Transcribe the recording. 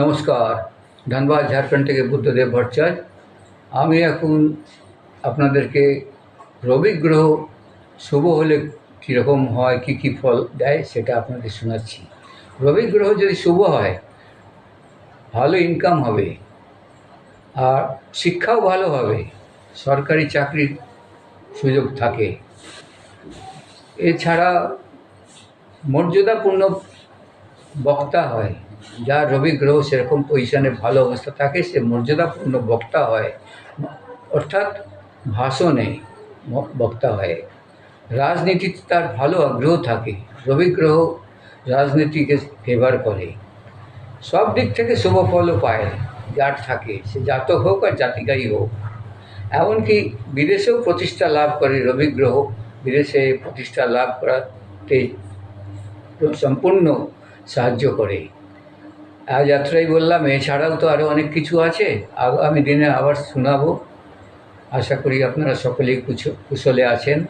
নমস্কার, ধানবাদ ঝাড়খণ্ড থেকে বুদ্ধদেব ভট্টাচার্য। আমি এখন আপনাদেরকে রবি গ্রহ শুভ হলে কীরকম হয়, কী কী ফল দেয় সেটা আপনাদের শোনাচ্ছি। রবি গ্রহ যদি শুভ হয়, ভালো ইনকাম হবে, আর শিক্ষাও ভালো হবে, সরকারি চাকরির সুযোগ থাকে। এছাড়া মর্যাদাপূর্ণ বক্তা হয় যার রবি গ্রহ সেরকম পজিশনে ভালো অবস্থা থাকে সে মর্যাদাপূর্ণ বক্তা হয় অর্থাৎ ভাষণে ব- বক্তা হয় রাজনীতিতে তার ভালো আগ্রহ থাকে রবি গ্রহ রাজনীতিকে ফেভার করে সব দিক থেকে শুভ ফলও পায় যার থাকে সে জাতক হোক আর জাতিকাই হোক এমনকি বিদেশেও প্রতিষ্ঠা লাভ করে রবি গ্রহ বিদেশে প্রতিষ্ঠা লাভ করাতে সম্পূর্ণ সাহায্য করে আজ যাত্রাই বললাম, এছাড়াও তো আরও অনেক কিছু আছে। আগামী দিনে আবার শোনাবো। আশা করি আপনারা সকলেই কুশ- কুশলে আছেন।